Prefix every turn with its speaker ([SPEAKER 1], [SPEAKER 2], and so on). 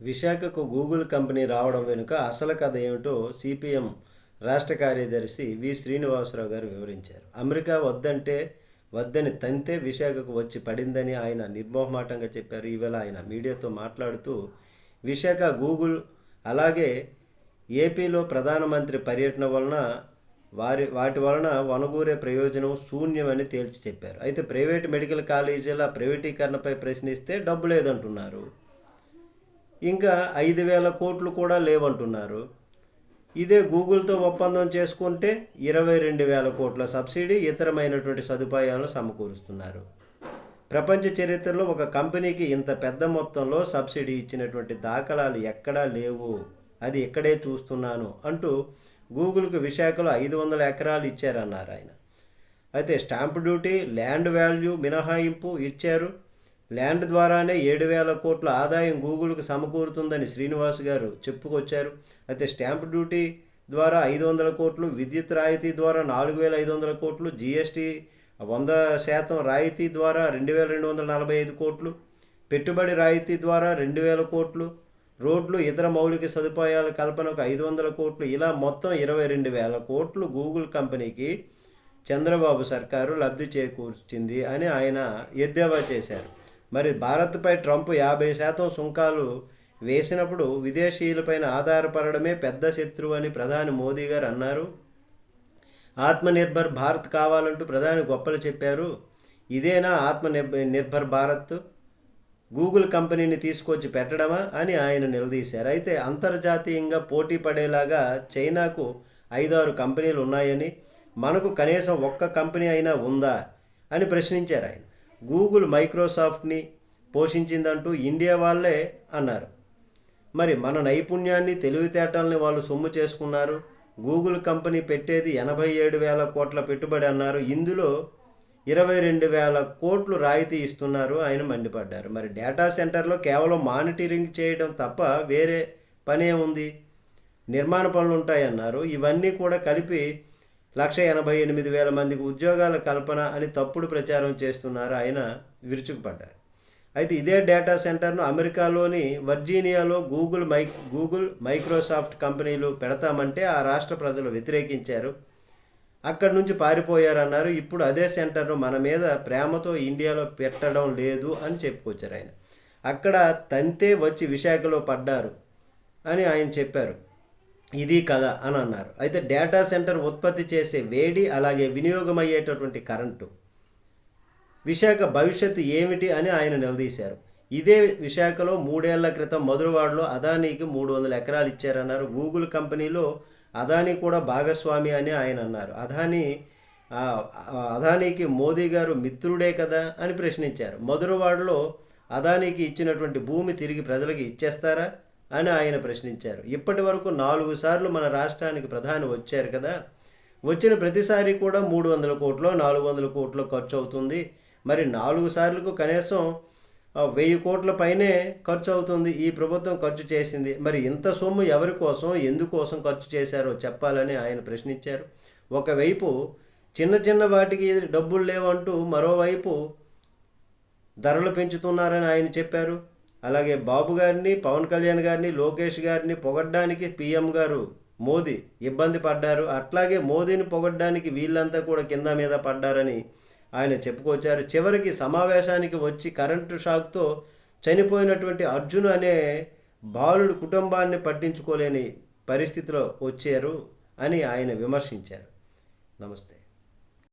[SPEAKER 1] విశాఖకు Google company రావడం వెనుక అసలు కథ ఏమిటో సిపిఎం రాష్ట్ర కార్యదర్శి వి శ్రీనివాసరావు గారు వివరించారు. అమెరికా వద్దంటే వద్దని తంతే విశాఖకు వచ్చి పడిందని ఆయన నిర్మోహమాటంగా చెప్పారు. ఈవేళ ఆయన మీడియాతో మాట్లాడుతూ విశాఖ గూగుల్ అలాగే ఏపీలో ప్రధానమంత్రి పర్యటన వలన వారి వాటి వలన వనగూరే ప్రయోజనం శూన్యమని తేల్చి చెప్పారు. అయితే ప్రైవేట్ మెడికల్ కాలేజీల ప్రైవేటీకరణపై ప్రశ్నిస్తే డబ్బు లేదంటున్నారు ఇంకా ఐదు వేల కోట్లు కూడా లేవంటున్నారు. ఇదే గూగుల్తో ఒప్పందం చేసుకుంటే ఇరవై రెండు వేల కోట్ల సబ్సిడీ ఇతరమైనటువంటి సదుపాయాలను సమకూరుస్తున్నారు. ప్రపంచ చరిత్రలో ఒక కంపెనీకి ఇంత పెద్ద మొత్తంలో సబ్సిడీ ఇచ్చినటువంటి దాఖలాలు ఎక్కడా లేవు. అది ఇక్కడే చూస్తున్నాను అంటూ గూగుల్కు విశాఖలో ఐదు వందల ఎకరాలు ఇచ్చారన్నారు ఆయన. అయితే స్టాంప్ డ్యూటీ ల్యాండ్ వాల్యూ మినహాయింపు ఇచ్చారు. ల్యాండ్ ద్వారానే ఏడు వేల కోట్ల ఆదాయం గూగుల్కి సమకూరుతుందని శ్రీనివాస్ గారు చెప్పుకొచ్చారు. అయితే స్టాంప్ డ్యూటీ ద్వారా ఐదు వందల కోట్లు విద్యుత్ రాయితీ ద్వారా నాలుగు వేల ఐదు వందల కోట్లు జీఎస్టీ వంద శాతం రాయితీ ద్వారా రెండు వేల రెండు వందల నలభై ఐదు కోట్లు పెట్టుబడి రాయితీ ద్వారా రెండు వేల కోట్లు రోడ్లు ఇతర మౌలిక సదుపాయాల కల్పనకు ఐదు వందల కోట్లు ఇలా మొత్తం ఇరవై రెండు వేల కోట్లు గూగుల్ కంపెనీకి చంద్రబాబు సర్కారు లబ్ధి చేకూర్చింది అని ఆయన ఎద్దేవా చేశారు. మరి భారత్పై ట్రంప్ యాభై శాతం సుంకాలు వేసినప్పుడు విదేశీయులపైన ఆధారపడడమే పెద్ద శత్రువు అని ప్రధాని మోదీ గారు అన్నారు. ఆత్మనిర్భర్ భారత్ కావాలంటూ ప్రధాని గొప్పలు చెప్పారు. ఇదేనా ఆత్మ నిర్భర్ భారత్? గూగుల్ కంపెనీని తీసుకొచ్చి పెట్టడమా అని ఆయన నిలదీశారు. అయితే అంతర్జాతీయంగా పోటీ పడేలాగా చైనాకు ఐదారు కంపెనీలు ఉన్నాయని మనకు కనీసం ఒక్క కంపెనీ అయినా ఉందా అని ప్రశ్నించారు ఆయన. గూగుల్ మైక్రోసాఫ్ట్ని పోషించిందంటూ ఇండియా వాళ్ళే అన్నారు. మరి మన నైపుణ్యాన్ని తెలివితేటల్ని వాళ్ళు సొమ్ము చేసుకున్నారు. గూగుల్ కంపెనీ పెట్టేది ఎనభై ఏడు వేల కోట్ల పెట్టుబడి అన్నారు. ఇందులో ఇరవై రెండు వేల కోట్లు రాయితీ ఇస్తున్నారు ఆయన మండిపడ్డారు. మరి డేటా సెంటర్లో కేవలం మానిటరింగ్ చేయడం తప్ప వేరే పనే ఉంది. నిర్మాణ పనులు ఉంటాయన్నారు. ఇవన్నీ కూడా కలిపి లక్ష ఎనభై ఎనిమిది వేల మందికి ఉద్యోగాల కల్పన అని తప్పుడు ప్రచారం చేస్తున్నారు ఆయన విరుచుకుపడ్డారు. అయితే ఇదే డేటా సెంటర్ను అమెరికాలోని వర్జీనియాలో గూగుల్ మై గూగుల్ మైక్రోసాఫ్ట్ కంపెనీలు పెడతామంటే ఆ రాష్ట్ర ప్రజలు వ్యతిరేకించారు. అక్కడి నుంచి పారిపోయారన్నారు. ఇప్పుడు అదే సెంటర్ను మన మీద ప్రేమతో ఇండియాలో పెట్టడం లేదు అని చెప్పుకొచ్చారు ఆయన. అక్కడ తంతే వచ్చి విశాఖలో పడ్డారు అని ఆయన చెప్పారు. ఇది కదా అని అన్నారు. అయితే డేటా సెంటర్ ఉత్పత్తి చేసే వేడి అలాగే వినియోగం అయ్యేటటువంటి కరెంటు విశాఖ భవిష్యత్తు ఏమిటి అని ఆయన నిలదీశారు. ఇదే విశాఖలో మూడేళ్ళ క్రితం మధురవాడలో అదానీకి మూడు వందల ఎకరాలు ఇచ్చారన్నారు. గూగుల్ కంపెనీలో అదానీ కూడా భాగస్వామి అని ఆయన అన్నారు. అదానీ అదానీకి మోదీ గారు మిత్రుడే కదా అని ప్రశ్నించారు. మధురవాడలో అదానీకి ఇచ్చినటువంటి భూమి తిరిగి ప్రజలకు ఇచ్చేస్తారా? అని ఆయన ప్రశ్నించారు. ఇప్పటి వరకు నాలుగు సార్లు మన రాష్ట్రానికి ప్రధాని వచ్చారు కదా. వచ్చిన ప్రతిసారి కూడా మూడు వందల కోట్లు నాలుగు వందల కోట్లు ఖర్చు అవుతుంది. మరి నాలుగు సార్లకు కనీసం వెయ్యి కోట్ల పైనే ఖర్చు అవుతుంది. ఈ ప్రభుత్వం ఖర్చు చేసింది. మరి ఇంత సొమ్ము ఎవరి కోసం ఎందుకోసం ఖర్చు చేశారో చెప్పాలని ఆయన ప్రశ్నించారు. ఒకవైపు చిన్న చిన్న వాటికి డబ్బులు లేవంటూ మరోవైపు ధరలు పెంచుతున్నారని ఆయన చెప్పారు. అలాగే బాబు గారిని పవన్ కళ్యాణ్ గారిని లోకేష్ గారిని పొగడ్డానికి పీఎం గారు మోదీ ఇబ్బంది పడ్డారు. అట్లాగే మోదీని పొగడ్డానికి వీళ్ళంతా కూడా కింద మీద పడ్డారని ఆయన చెప్పుకొచ్చారు. చివరికి సమావేశానికి వచ్చి కరెంటు షాక్తో చనిపోయినటువంటి అర్జున్ అనే బాలుడు కుటుంబాన్ని పట్టించుకోలేని పరిస్థితిలో వచ్చారు అని ఆయన విమర్శించారు. నమస్తే.